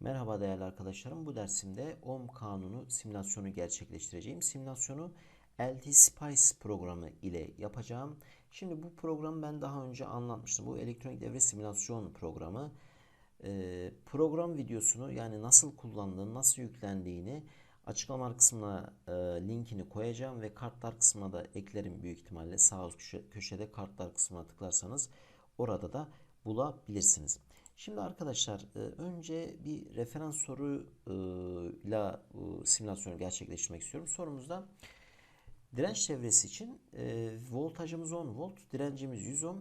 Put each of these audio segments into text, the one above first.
Merhaba değerli arkadaşlarım. Bu dersimde ohm kanunu simülasyonu gerçekleştireceğim. Simülasyonu LT Spice programı ile yapacağım. Şimdi bu programı ben daha önce anlatmıştım. Bu elektronik devre simülasyon programı. Ee, program videosunu yani nasıl kullandığını, nasıl yüklendiğini açıklama kısmına e, linkini koyacağım ve kartlar kısmına da eklerim büyük ihtimalle. Sağ üst köşe, köşede kartlar kısmına tıklarsanız orada da bulabilirsiniz. Şimdi arkadaşlar e, önce bir referans soruyla e, simülasyonu gerçekleştirmek istiyorum. Sorumuzda direnç devresi için e, voltajımız 10 volt, direncimiz 100 ohm.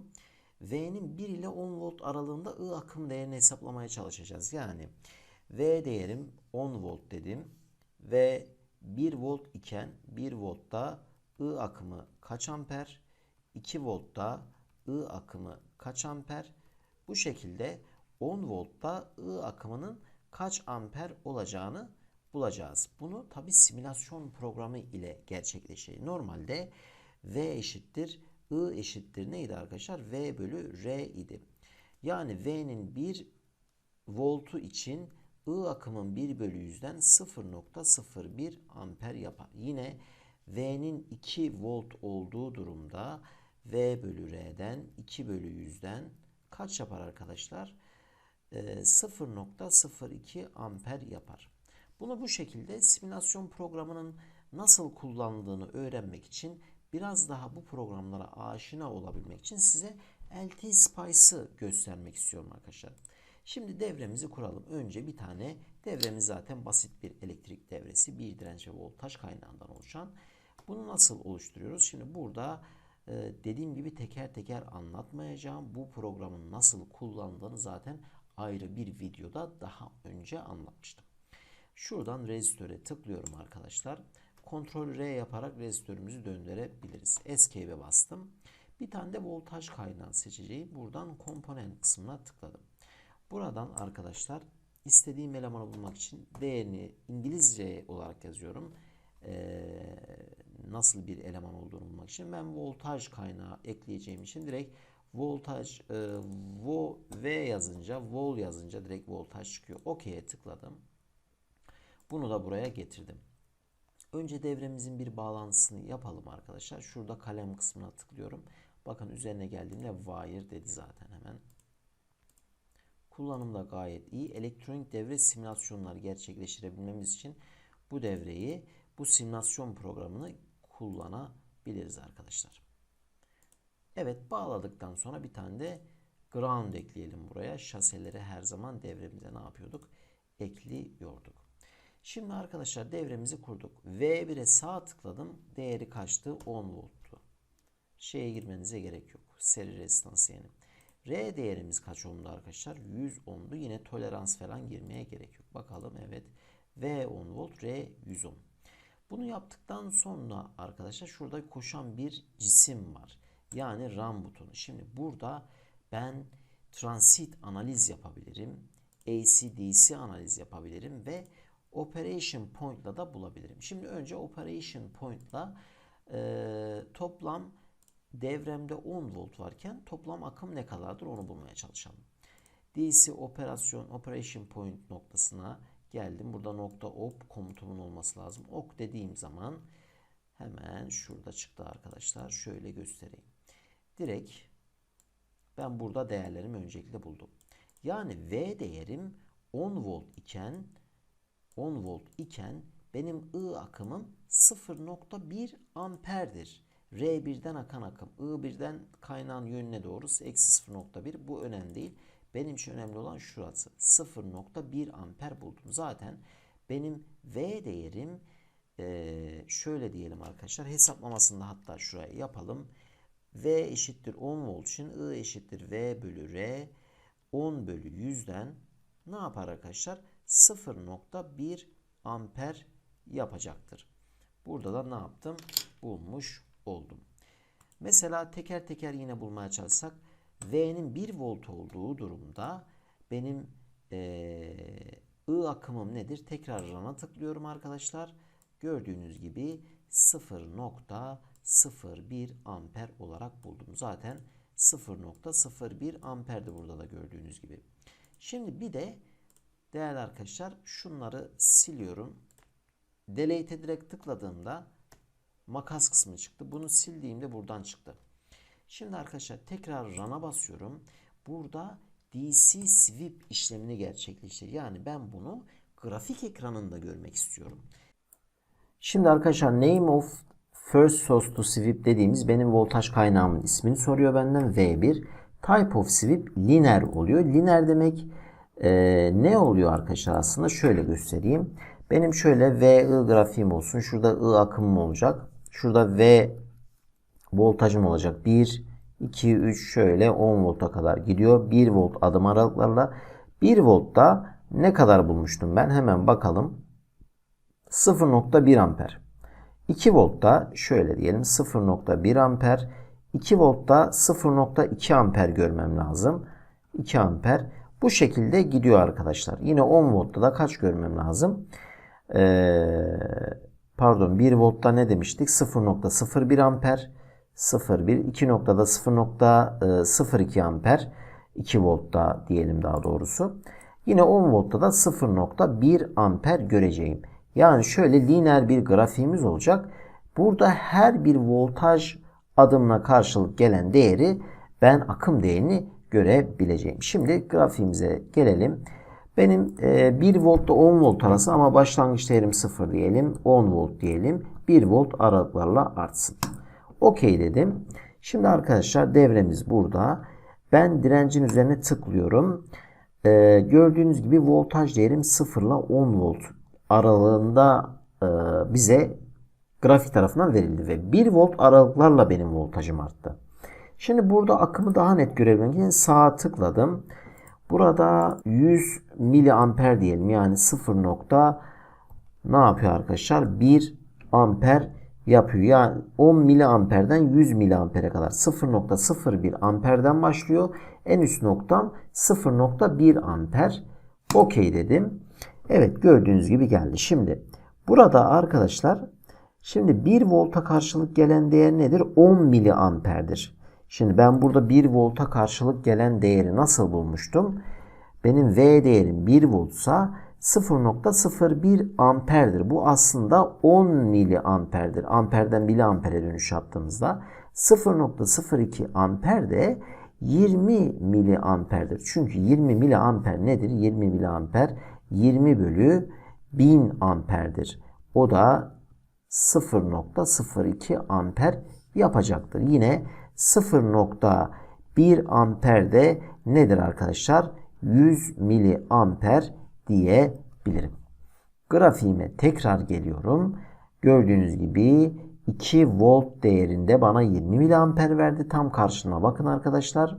V'nin 1 ile 10 volt aralığında I akım değerini hesaplamaya çalışacağız. Yani V değerim 10 volt dedim ve 1 volt iken 1 voltta I akımı kaç amper? 2 voltta I akımı kaç amper? Bu şekilde 10 voltta I akımının kaç amper olacağını bulacağız. Bunu tabi simülasyon programı ile gerçekleşecek. Normalde V eşittir I eşittir neydi arkadaşlar? V bölü R idi. Yani V'nin 1 voltu için I akımın 1 bölü 100'den 0.01 amper yapar. Yine V'nin 2 volt olduğu durumda V bölü R'den 2 bölü 100'den kaç yapar arkadaşlar? 0.02 ee, amper yapar. Bunu bu şekilde simülasyon programının nasıl kullandığını öğrenmek için biraz daha bu programlara aşina olabilmek için size LT Spice'ı göstermek istiyorum arkadaşlar. Şimdi devremizi kuralım. Önce bir tane devremiz zaten basit bir elektrik devresi. Bir direnç ve voltaj kaynağından oluşan. Bunu nasıl oluşturuyoruz? Şimdi burada e, dediğim gibi teker teker anlatmayacağım. Bu programın nasıl kullandığını zaten ayrı bir videoda daha önce anlatmıştım. Şuradan rezistöre tıklıyorum arkadaşlar. Ctrl R yaparak rezistörümüzü döndürebiliriz. Escape'e bastım. Bir tane de voltaj kaynağı seçeceğim. Buradan komponent kısmına tıkladım. Buradan arkadaşlar istediğim elemanı bulmak için değerini İngilizce olarak yazıyorum. Ee, nasıl bir eleman olduğunu bulmak için ben voltaj kaynağı ekleyeceğim için direkt voltaj e, vo, V yazınca vol yazınca direkt voltaj çıkıyor. OK'ye tıkladım. Bunu da buraya getirdim. Önce devremizin bir bağlantısını yapalım arkadaşlar. Şurada kalem kısmına tıklıyorum. Bakın üzerine geldiğimde wire dedi zaten hemen. Kullanımda gayet iyi. Elektronik devre simülasyonları gerçekleştirebilmemiz için bu devreyi, bu simülasyon programını kullanabiliriz arkadaşlar. Evet bağladıktan sonra bir tane de ground ekleyelim buraya. Şaseleri her zaman devremize ne yapıyorduk? Ekliyorduk. Şimdi arkadaşlar devremizi kurduk. V1'e sağ tıkladım. Değeri kaçtı? 10 volttu. Şeye girmenize gerek yok. Seri rezistans yani. R değerimiz kaç ohmdu arkadaşlar? 100 ohmdu. Yine tolerans falan girmeye gerek yok. Bakalım evet. V 10 volt, R 100 ohm. Bunu yaptıktan sonra arkadaşlar şurada koşan bir cisim var. Yani RAM butonu. Şimdi burada ben transit analiz yapabilirim. AC-DC analiz yapabilirim ve operation point ile da bulabilirim. Şimdi önce operation point ile e, toplam devremde 10 volt varken toplam akım ne kadardır onu bulmaya çalışalım. DC operasyon operation point noktasına geldim. Burada nokta op komutumun olması lazım. Ok dediğim zaman hemen şurada çıktı arkadaşlar. Şöyle göstereyim. Direkt ben burada değerlerimi öncelikle buldum. Yani V değerim 10 volt iken 10 volt iken benim I akımım 0.1 amperdir. R1'den akan akım I1'den kaynağın yönüne doğru eksi 0.1 bu önemli değil. Benim için önemli olan şurası 0.1 amper buldum. Zaten benim V değerim şöyle diyelim arkadaşlar hesaplamasını da hatta şuraya yapalım. V eşittir 10 volt için I eşittir V bölü R 10 bölü 100'den ne yapar arkadaşlar? 0.1 amper yapacaktır. Burada da ne yaptım? Bulmuş oldum. Mesela teker teker yine bulmaya çalışsak V'nin 1 volt olduğu durumda benim ee, I akımım nedir? Tekrar rana tıklıyorum arkadaşlar. Gördüğünüz gibi 0.01 amper olarak buldum. Zaten 0.01 amperdi burada da gördüğünüz gibi. Şimdi bir de Değerli arkadaşlar şunları siliyorum. Delete'e direkt tıkladığımda makas kısmı çıktı. Bunu sildiğimde buradan çıktı. Şimdi arkadaşlar tekrar run'a basıyorum. Burada DC sweep işlemini gerçekleştir. Yani ben bunu grafik ekranında görmek istiyorum. Şimdi arkadaşlar name of first source to sweep dediğimiz benim voltaj kaynağımın ismini soruyor benden V1. Type of sweep linear oluyor. Linear demek e, ne oluyor arkadaşlar aslında şöyle göstereyim. Benim şöyle VI grafiğim olsun. Şurada I akımım olacak. Şurada V voltajım olacak. 1, 2, 3 şöyle 10 volta kadar gidiyor. 1 volt adım aralıklarla. 1 voltta ne kadar bulmuştum ben? Hemen bakalım. 0.1 amper. 2 voltta şöyle diyelim 0.1 amper. 2 voltta 0.2 amper görmem lazım. 2 amper. Bu şekilde gidiyor arkadaşlar. Yine 10 voltta da kaç görmem lazım? Ee, pardon 1 voltta ne demiştik? 0.01 amper. 0.1 2 noktada 0.02 amper 2 voltta diyelim daha doğrusu. Yine 10 voltta da 0.1 amper göreceğim. Yani şöyle lineer bir grafiğimiz olacak. Burada her bir voltaj adımına karşılık gelen değeri ben akım değerini görebileceğim. Şimdi grafiğimize gelelim. Benim 1 volt ile 10 volt arası ama başlangıç değerim 0 diyelim. 10 volt diyelim. 1 volt aralıklarla artsın. Okey dedim. Şimdi arkadaşlar devremiz burada. Ben direncin üzerine tıklıyorum. Ee, gördüğünüz gibi voltaj değerim 0 ile 10 volt aralığında e, bize grafik tarafından verildi ve 1 volt aralıklarla benim voltajım arttı. Şimdi burada akımı daha net görebilmek için sağa tıkladım. Burada 100 miliamper diyelim yani 0 nokta ne yapıyor arkadaşlar? 1 amper yapıyor. Yani 10 miliamperden 100 miliampere kadar 0.01 amperden başlıyor. En üst noktam 0.1 amper. Okey dedim. Evet gördüğünüz gibi geldi. Şimdi burada arkadaşlar şimdi 1 volta karşılık gelen değer nedir? 10 miliamperdir. Şimdi ben burada 1 volta karşılık gelen değeri nasıl bulmuştum? Benim V değerim 1 voltsa 0.01 amperdir. Bu aslında 10 miliamperdir. Amperden miliampere dönüş yaptığımızda 0.02 amper de 20 miliamperdir. Çünkü 20 miliamper nedir? 20 miliamper 20 bölü 1000 amperdir. O da 0.02 amper yapacaktır. Yine 0.1 amper de nedir arkadaşlar? 100 miliamper diyebilirim. Grafiğime tekrar geliyorum. Gördüğünüz gibi 2 volt değerinde bana 20 miliamper verdi. Tam karşına bakın arkadaşlar.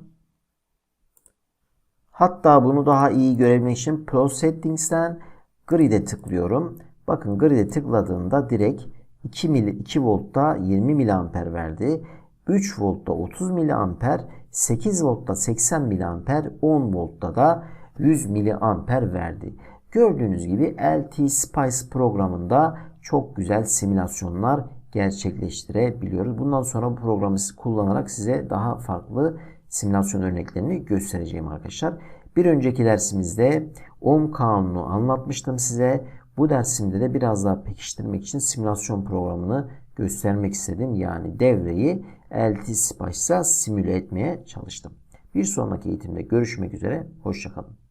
Hatta bunu daha iyi görebilmek için Pro Settings'ten Grid'e tıklıyorum. Bakın Grid'e tıkladığımda direkt 2, mili, 2 voltta 20 miliamper verdi. 3 voltta 30 miliamper, 8 voltta 80 miliamper, 10 voltta da 100 miliamper verdi. Gördüğünüz gibi LT Spice programında çok güzel simülasyonlar gerçekleştirebiliyoruz. Bundan sonra bu programı kullanarak size daha farklı simülasyon örneklerini göstereceğim arkadaşlar. Bir önceki dersimizde ohm kanunu anlatmıştım size. Bu dersimde de biraz daha pekiştirmek için simülasyon programını göstermek istedim. Yani devreyi LT Spice'a simüle etmeye çalıştım. Bir sonraki eğitimde görüşmek üzere. Hoşçakalın.